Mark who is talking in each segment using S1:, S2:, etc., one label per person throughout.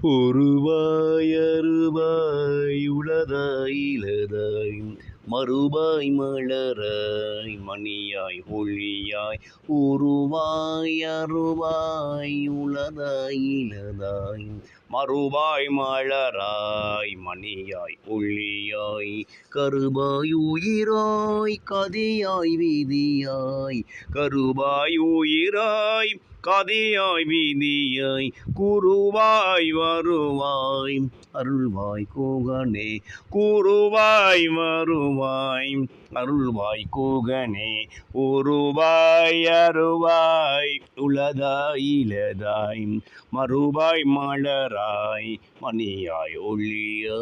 S1: ஒருவாய் அருவாய் உளதாய் இலதாய் மறுபாய் மலராய் மணியாய் ஒளியாய் உருவாய் அருவாய் உளதாய் இலதாய் மறுபாய் மலராய் மணியாய் ஒளியாய் கருபாய் உயிராய் கதையாய் வீதியாய் கருபாய் உயிராய் கதையாய் வீதியாய் குருவாய் வருவாய். அருள்வாய் கோகனே குருவாய் வருவாய். அருள்வாய் கோகனே உருவாய் அருவாய் உளதாய் இலதாய் மறுவாய் மலராய் மணியாய் ஒளியா.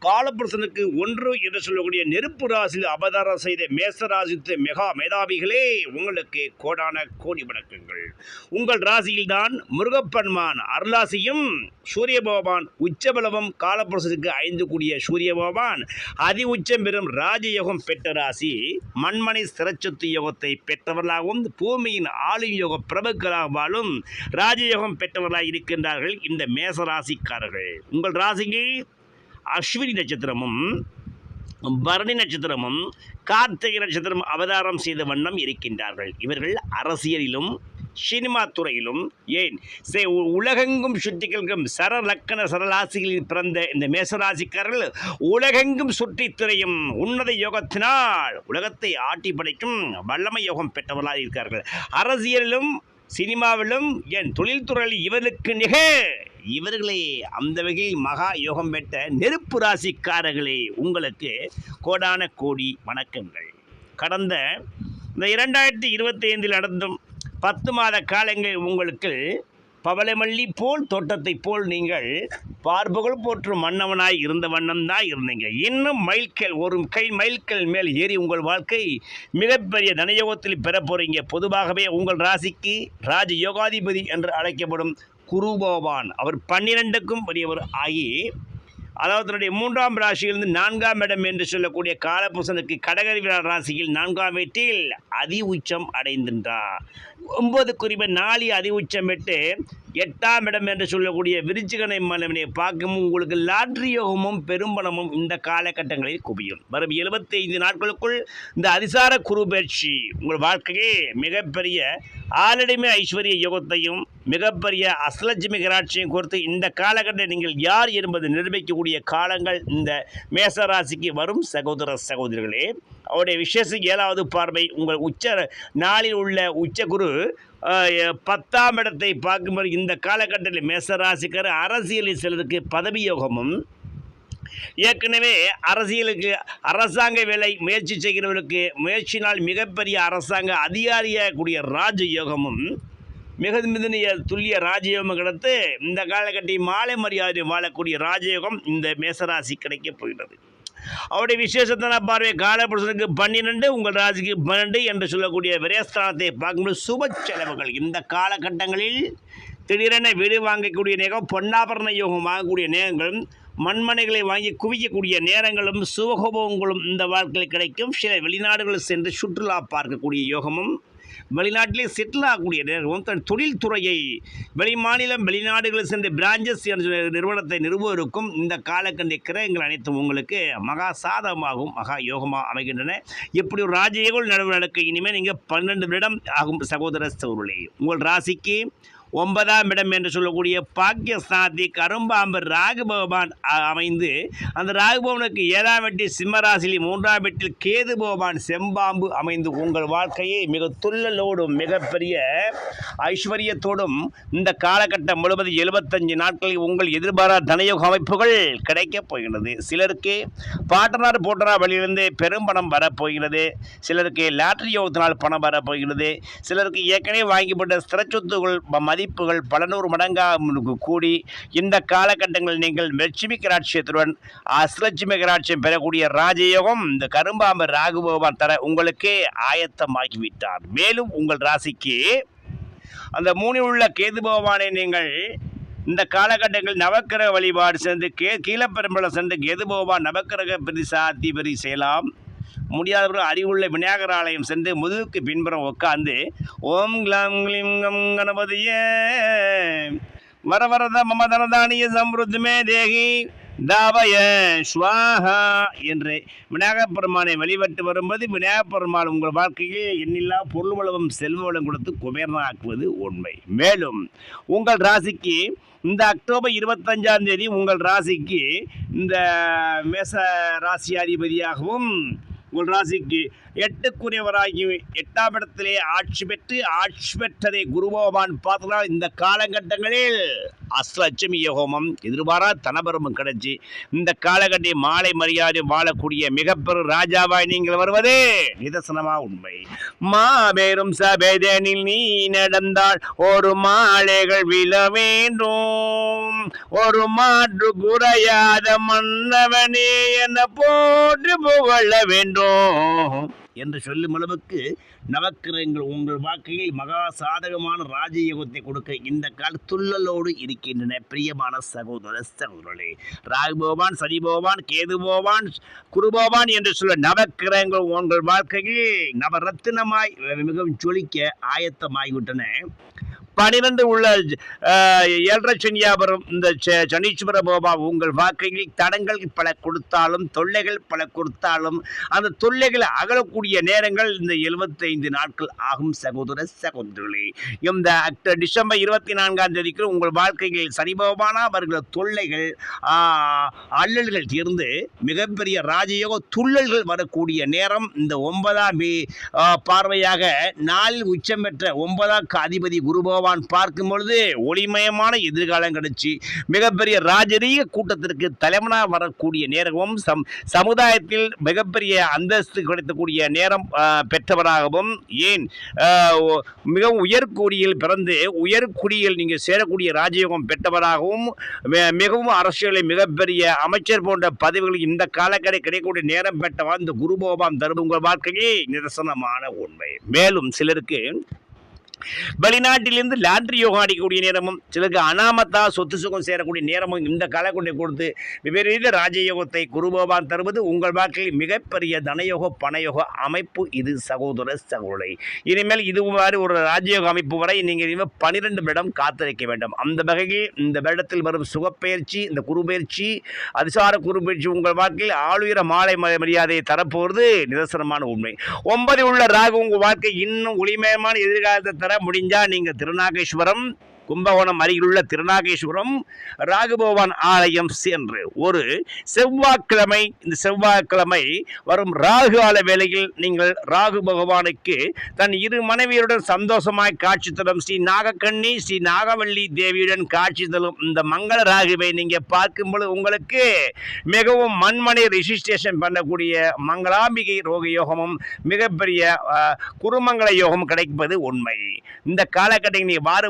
S1: காலபுருஷனுக்கு ஒன்று என்று சொல்லக்கூடிய நெருப்பு ராசியில் அபதாரம் செய்த மேசராசித்து மெகா மேதாவிகளே உங்களுக்கு கோடான கோடி வணக்கங்கள். உங்கள் ராசியில்தான் முருகப்பெருமான் அருளாசியும் சூரிய பகவான் உச்சபலவம் காலபுருஷனுக்கு ஐந்து கூடிய சூரிய பகவான். அதி உச்சம் பெறும் ராஜயோகம் பெற்ற ராசி மண்மனை சிறச்சத்து யோகத்தை பெற்றவர்களாகவும் பூமியின் ஆளும் யோக பிரபுக்களாக வாழும் ராஜயோகம் பெற்றவர்களாக இருக்கின்றார்கள் இந்த மேச ராசிக்காரர்கள் உங்கள் ராசிக்கு அஸ்வினி நட்சத்திரமும் பரணி நட்சத்திரமும் கார்த்திகை நட்சத்திரம் அவதாரம் செய்த வண்ணம் இருக்கின்றார்கள். இவர்கள் அரசியலிலும் சினிமா துறையிலும் ஏன்? சே உ- உலகெங்கும் சுற்றிகளுக்கும் சரலக்கண சரராசிகளில் பிறந்த இந்த மேசராசிக்காரர்கள் உலகெங்கும் சுற்றி திரையும் உன்னத யோகத்தினால் உலகத்தை ஆட்டி படைக்கும் வல்லமை யோகம் பெற்றவர்களாக இருக்கிறார்கள் அரசியலிலும் சினிமாவிலும் என் தொழில்துறையில் இவருக்கு நிக இவர்களே அந்த வகையில் மகா யோகம் பெற்ற நெருப்பு ராசிக்காரர்களே உங்களுக்கு கோடான கோடி வணக்கங்கள். கடந்த இந்த இரண்டாயிரத்தி இருபத்தி ஐந்தில் நடந்தும் பத்து மாத காலங்கள் உங்களுக்கு பவளமல்லி போல் தோட்டத்தை போல் நீங்கள் பார்ப்புகள் போற்றும் மன்னவனாய் இருந்த வண்ணம் தான் இருந்தீங்க. இன்னும் மைல்கல் ஒரு கை மைல்கல் மேல் ஏறி உங்கள் வாழ்க்கை மிகப்பெரிய தனயோகத்தில் பெற போகிறீங்க பொதுவாகவே உங்கள் ராசிக்கு ராஜ யோகாதிபதி என்று அழைக்கப்படும் குருபோவான் அவர் பன்னிரெண்டுக்கும் பெரியவர் ஆகி அதாவது தன்னுடைய மூன்றாம் ராசியிலிருந்து நான்காம் இடம் என்று சொல்லக்கூடிய காலபுசனுக்கு கடகரி ராசியில் நான்காம் வீட்டில் அதி உச்சம் அடைந்திருந்தார் ஒன்பது குறிப்பை நாளி அதி உச்சம் விட்டு எட்டாம் இடம் என்று சொல்லக்கூடிய விருச்சிகனை மன்னவனை பார்க்கும் உங்களுக்கு லாட்ரி யோகமும் பெரும்பணமும் இந்த காலகட்டங்களில் குவியும். வரும் 75 நாட்களுக்குள் இந்த அதிசார குரு பயிற்சி உங்கள் வாழ்க்கையே மிகப்பெரிய ஆலடிமை ஐஸ்வர்ய யோகத்தையும் மிகப்பெரிய அஸ்லட்சுமி கராட்சியும் கொடுத்து இந்த காலகட்டத்தில் நீங்கள் யார் என்பது நிரூபிக்கக்கூடிய காலங்கள் இந்த மேசராசிக்கு வரும் சகோதர சகோதரிகளே. அவருடைய விசேஷ ஏழாவது பார்வை உங்கள் உச்ச நாளில் உள்ள உச்சகுரு பத்தாம் இடத்தை பார்க்கும்போது இந்த காலகட்டத்தில் மேசராசிக்கார அரசியலில் சிலருக்கு பதவி யோகமும் ஏற்கனவே அரசியலுக்கு அரசாங்க வேலை முயற்சி செய்கிறவர்களுக்கு முயற்சினால் மிகப்பெரிய அரசாங்க அதிகாரியாக கூடிய ராஜயோகமும் மிக மிதனிய துல்லிய ராஜயோகம் கிடைத்து இந்த காலகட்டி மாலை மரியாதை வாழக்கூடிய ராஜயோகம் இந்த மேசராசி கிடைக்கப் போகிறது அவருடைய விசேஷத்தன பார்வை காலபுருஷனுக்கு பன்னிரெண்டு உங்கள் ராசிக்கு பன்னெண்டு என்று சொல்லக்கூடிய விரயஸ்தானத்தை பார்க்கும்போது சுப செலவுகள். இந்த காலகட்டங்களில் திடீரென வீடு வாங்கக்கூடிய நேரம் பொன்னாபரண யோகம் வாங்கக்கூடிய நேரங்களும் மண்மனைகளை வாங்கி குவிக்கக்கூடிய நேரங்களும் சுகபோகங்களும் இந்த வாழ்க்கையில் கிடைக்கும். சில வெளிநாடுகள் சென்று சுற்றுலா பார்க்கக்கூடிய யோகமும் வெளிநாட்டிலே செட்டில் ஆகக்கூடிய நேரமும் தன் தொழில்துறையை வெளிமாநிலம் வெளிநாடுகளில் சென்று பிரான்ச்சஸ் என்ற நிறுவனத்தை நிறுவுவதற்கும் இந்த காலக்கண்டிய கிரகங்கள் அனைத்தும் உங்களுக்கு மகா சாதகமாகவும் மகா யோகமாக அமைகின்றன. இப்படி ஒரு ராஜயோகம் நடவு இனிமேல் நீங்கள் பன்னெண்டு வருடம் ஆகும் சகோதர சகோதரர்களே உங்கள் ராசிக்கு ஒன்பதாம் இடம் என்று சொல்லக்கூடிய பாக்கியஸ்தானத்தை கரும்பாம்பு ராகு பகவான் அமைந்து அந்த ராகு பகவானுக்கு ஏழாம் வெட்டி சிம்மராசிலி மூன்றாம் வெட்டில் கேது பகவான் செம்பாம்பு அமைந்து உங்கள் வாழ்க்கையை மிக துள்ளலோடும் மிகப்பெரிய ஐஸ்வர்யத்தோடும் இந்த காலகட்டம் முழுவதும் எழுபத்தஞ்சு நாட்களில் உங்கள் எதிர்பாரா தனயோக அமைப்புகள் கிடைக்கப் போகிறது சிலருக்கு பாட்டனார் போட்டனார் வழியிலிருந்து பெரும் பணம் வரப்போகிறது சிலருக்கு லாட்டரி யோகத்தினால் பணம் வரப்போகிறது சிலருக்கு ஏற்கனவே வாங்கிப்பட்ட ஸ்திர சொத்துகள் ம- மதிப்புகள் பல நூறு மடங்காக கூடி இந்த காலகட்டங்களில் நீங்கள் லட்சுமி கராட்சியத்துடன் அசலட்சுமி கராட்சியம் பெறக்கூடிய ராஜயோகம் இந்த கரும்பாம்பு ராகு பகவான் தர உங்களுக்கே ஆயத்தமாகிவிட்டார். மேலும் உங்கள் ராசிக்கு அந்த மூணில் உள்ள கேது பகவானை நீங்கள் இந்த காலகட்டங்களில் நவக்கிரக வழிபாடு சென்று கே கீழப்பெரும்பலம் சென்று கேது பகவான் நவக்கிரக பிரதிசாத்தி பரி செய்யலாம். முடியாதவர்கள் அறிவுள்ள விநாயகர் ஆலயம் சென்று முதுகுக்கு பின்புறம் உட்காந்து ஓம் கிளாம் கிளீம் கம் கணபதியே வர வரத மமதனதானிய சம்ருத்துமே தேகி தாவய ஸ்வாஹா என்று விநாயகப் பெருமானை வழிபட்டு வரும்போது விநாயகப் பெருமான் உங்கள் வாழ்க்கையில் எண்ணில்லா பொருள் வளமும் செல்வ வளம் கொடுத்து குபேரனாக்குவது உண்மை. மேலும் உங்கள் ராசிக்கு இந்த அக்டோபர் இருபத்தஞ்சாம் தேதி உங்கள் ராசிக்கு இந்த மேச ராசியாதிபதியாகவும் உங்கள் ராசிக்கு எட்டுக்குரியவராகி எட்டாம் இடத்திலே ஆட்சி பெற்று ஆட்சி பெற்றதை குருபகவான் பார்த்தால் இந்த காலகட்டங்களில். அஸ்லட்சுமி ஹோமம் எதிர்பாரா தனபரமும் கிடைச்சி இந்த காலகட்டி மாலை மரியாதை வாழக்கூடிய மிகப்பெரும் ராஜாவாய் நீங்கள் வருவதே நிதர்சனமா உண்மை. மாபெரும் சபேதனில் நீ நடந்தால் ஒரு மாலைகள் விழ வேண்டும். ஒரு மாற்று குறையாத மன்னவனே என போற்று புகழ வேண்டும். என்று சொல்லும் அளவுக்கு நவக்கிரகங்கள் உங்கள் வாழ்க்கையில் மகா சாதகமான ராஜயோகத்தை கொடுக்க இந்த கால துள்ளலோடு இருக்கின்றன. பிரியமான சகோதர சகோதரர்களே ராகுபோவான் சனிபோவான் கேதுபோவான் குருபோவான் என்று சொல்ல நவக்கிரகங்கள் உங்கள் வாழ்க்கையில் நவரத்தினமாய் மிகவும் ஜொலிக்க ஆயத்தமாகிவிட்டன பனிரெண்டு உள்ள ஏழரை சனியாபுரம் இந்த ச- சனீஸ்வர பாபா உங்கள் வாழ்க்கையில் தடங்கள் பல கொடுத்தாலும் தொல்லைகள் பல கொடுத்தாலும் அந்த தொல்லைகளை அகலக்கூடிய நேரங்கள் இந்த 75 நாட்கள் ஆகும் சகோதர சகோதரிகளே. இந்த அக்ட டிசம்பர் இருபத்தி நான்காம் தேதிக்கு உங்கள் வாழ்க்கையில் சரிபகவானா வருகிற தொல்லைகள் அல்லல்கள் தீர்ந்து மிகப்பெரிய ராஜயோக துள்ளல்கள் வரக்கூடிய நேரம் இந்த ஒன்பதாம் பார்வையாக நாளில் உச்சம் பெற்ற ஒன்பதாம் அதிபதி குரு பகவான் பார்க்கும் பொழுது ஒளிமயமான எதிர்காலம் கிடைச்சி மிகப்பெரிய ராஜரீக கூட்டத்திற்கு தலைவனாக வரக்கூடிய நேரமும் சம் சமுதாயத்தில் மிகப்பெரிய அந்தஸ்து கிடைக்கக்கூடிய நேரம் பெற்றவராகவும் ஏன் மிகவும் உயர்குடியில் பிறந்து உயர்குடியில் நீங்கள் சேரக்கூடிய ராஜயோகம் பெற்றவராகவும் மிகவும் அரசியலில் மிகப்பெரிய அமைச்சர் போன்ற பதவிகள் இந்த காலக்கடை கிடைக்கக்கூடிய நேரம் பெற்றவா இந்த குருபோபாம் தரும் உங்கள் வாழ்க்கையே நிதர்சனமான உண்மை. மேலும் சிலருக்கு வெளிநாட்டிலிருந்து லாட்ரி யோகம் அடிக்கக்கூடிய நேரமும் சிலருக்கு அனாமத்தா சொத்து சுகம் சேரக்கூடிய நேரமும் இந்த காலக்கொண்டை கொடுத்து விபரீத ராஜயோகத்தை குருபோபான் தருவது உங்கள் வாழ்க்கையில் மிகப்பெரிய தனயோக பணயோக அமைப்பு. இது சகோதர சகோதரை. இனிமேல் இது மாதிரி ஒரு ராஜயோக அமைப்பு வரை நீங்கள் இனிமேல் பனிரெண்டு வருடம் காத்திருக்க வேண்டும். அந்த வகையில் இந்த வருடத்தில் வரும் சுகப்பெயர்ச்சி இந்த குருபெயர்ச்சி அதிசார குருபெயர்ச்சி உங்கள் வாழ்க்கையில் ஆளுயர மாலை மரியாதையை தரப்போவது நிதர்சனமான உண்மை. ஒன்பது உள்ள ராகு உங்கள் வாழ்க்கை இன்னும் ஒளிமயமான எதிர்காலத்தை தர முடிஞ்சா நீங்க திருநாகேஸ்வரம். கும்பகோணம் அருகிலுள்ள திருநாகேஸ்வரம் ராகுபவான் ஆலயம் சென்று ஒரு செவ்வாய்க்கிழமை இந்த செவ்வாய்க்கிழமை வரும் ராகு கால வேளையில் நீங்கள் ராகு பகவானுக்கு தன் இரு மனைவியருடன் சந்தோஷமாய் காட்சி தரும். ஸ்ரீ நாகக்கண்ணி ஸ்ரீ நாகவல்லி தேவியுடன் காட்சி தரும் இந்த மங்கள ராகுவை நீங்கள் பார்க்கும் பொழுது உங்களுக்கு மிகவும் மண்மனை ரிஜிஸ்ட்ரேஷன் பண்ணக்கூடிய மங்களாம்பிகை ரோக யோகமும் மிகப்பெரிய குருமங்கள யோகம் கிடைப்பது உண்மை. இந்த காலகட்டத்தில் நீ வாரு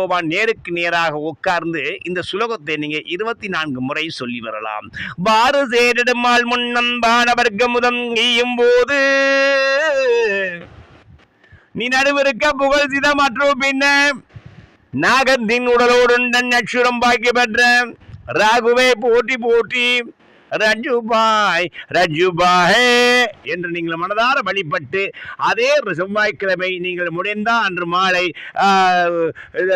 S1: பகவான் நேருக்கு நேராக உட்கார்ந்து இந்த சுலோகத்தை நீங்க இருபத்தி நான்கு முறை சொல்லி வரலாம். பாரு சேரிடுமால் முன்னம் பானவர்க்க நீயும் போது. நீ நடுவிருக்க புகழ் சித மற்றும் பின்ன. நாகத்தின் உடலோடுண்டன் அச்சுரம் பாக்கி பெற்ற. ராகுவை போட்டி போட்டி. ரஜுபாய் ரஜுபாய் என்று நீங்கள் மனதார வழிபட்டு அதே செவ்வாய்க்கிழமை நீங்கள் முடிந்தால் அன்று மாலை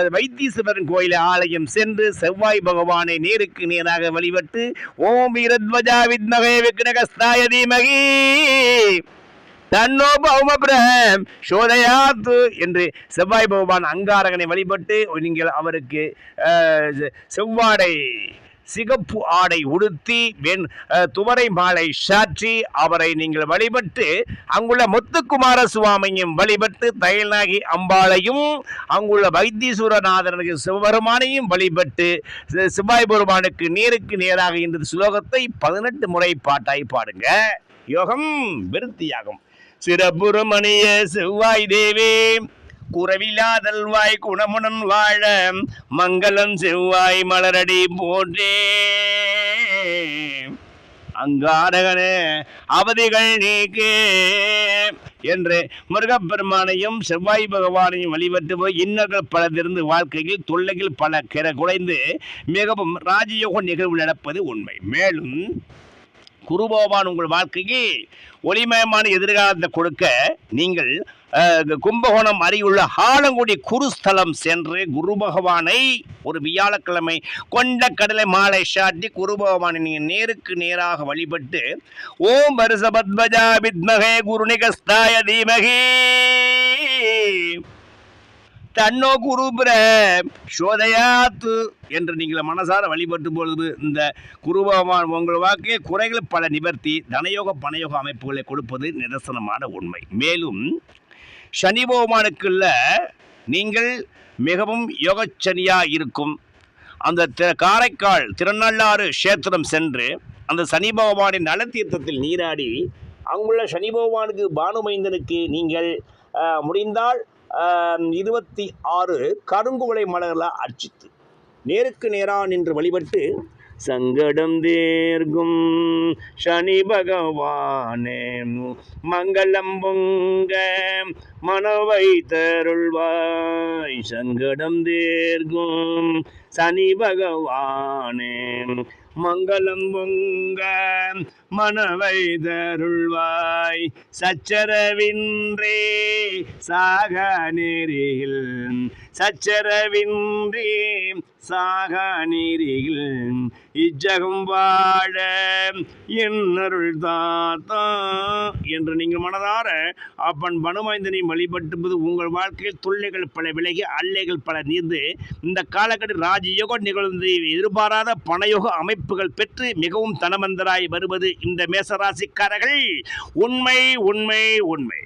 S1: வைத்தீஸ்வரன் கோயில் ஆலயம் சென்று செவ்வாய் பகவானை நேருக்கு நேராக வழிபட்டு ஓம் வீரத்வஜா வித்மகே விக்னகஸ்தாய தீமகி. தன்னோ பௌமபிரம் சோதயாத்து என்று செவ்வாய் பகவான் அங்காரகனை வழிபட்டு நீங்கள் அவருக்கு செவ்வாடை சிகப்பு ஆடை உடுத்தி வெண் துவரை மாலை சாற்றி அவரை நீங்கள் வழிபட்டு அங்குள்ள முத்துக்குமார சுவாமியும் வழிபட்டு தயல்நாகி அம்பாளையும் அங்குள்ள வைத்தீஸ்வரநாதனுக்கு சிவபெருமானையும் வழிபட்டு சி- சிவாய் பெருமானுக்கு நேருக்கு நேராக இந்த சுலோகத்தை பதினெட்டு முறை பாட்டாய் பாடுங்க. யோகம் விருத்தியாகும். சிறப்புறமணிய செவ்வாய் தேவே. குறவில்லாதல்வாய் குணமுடன் வாழ மங்களம் செவ்வாய் மலரடி போன்றே. அங்காரகனே அவதிகள் நீக்கே என்று முருகப்பெருமானையும் செவ்வாய் பகவானையும் வழிபட்டு போய் இன்னர்கள் பலதிருந்து வாழ்க்கையில் தொல்லைகள் பல கிர குறைந்து மிகவும் ராஜயோக நிகழ்வு நடப்பது உண்மை. மேலும் குரு பகவான் உங்கள் வாழ்க்கைக்கு ஒளிமயமான எதிர்காலத்தை கொடுக்க நீங்கள் கும்பகோணம் அருகிலுள்ள ஆலங்குடி குருஸ்தலம் சென்று குரு பகவானை ஒரு வியாழக்கிழமை கொண்ட கடலை மாலை சாட்டி குரு பகவானை நீங்கள் நேருக்கு நேராக வழிபட்டு ஓம் வருஷபத்மஜா வித்மகே குருநிகஸ்தாய தீமகே தன்னோ குருபுர சோதையாத்து என்று நீங்கள் மனசார வழிபட்டு பொழுது இந்த குருபகவான் உங்கள் வாழ்க்கையை குறைகள் பல நிவர்த்தி தனயோக பணயோக அமைப்புகளை கொடுப்பது நிதர்சனமான உண்மை. மேலும் சனி பகவானுக்குள்ள நீங்கள் மிகவும் யோகச்சனியாக இருக்கும். அந்த காரைக்கால் திருநள்ளாறு க்ஷேத்திரம் சென்று அந்த சனி பகவானின் நலத்தீர்த்தத்தில் நீராடி அங்குள்ள சனி பகவானுக்கு பானுமைந்தனுக்கு நீங்கள் முடிந்தால் இருபத்தி ஆறு கருங்குவளை மலர்களை அர்ச்சித்து. நேருக்கு நேராக நின்று வழிபட்டு சங்கடம் தேர்கும் சனி பகவானே மங்களம் பொங்க மனவை தருள்வாய். சங்கடம் தேர்கும் சனி பகவானே மங்களம் பொங்க மனவை தருள்வாய் சச்சரவின்றே சாக நெறியில் சச்சரவின்றே சாக நெறியில் இச்சகம் வாழ என்னருள் தாத்தா என்று நீங்கள் மனதார அப்பன் பனுமைந்தனை வழிபட்டுவது உங்கள் வாழ்க்கையில் தொல்லைகள் பல விலகி அல்லைகள் பல நீர்ந்து இந்த காலகட்ட ராஜயோக நிகழ்ந்து எதிர்பாராத பணயோக அமைப்புகள் பெற்று மிகவும் தனமந்தராய் வருவது இந்த மேசராசிக்காரர்கள். உண்மை உண்மை உண்மை.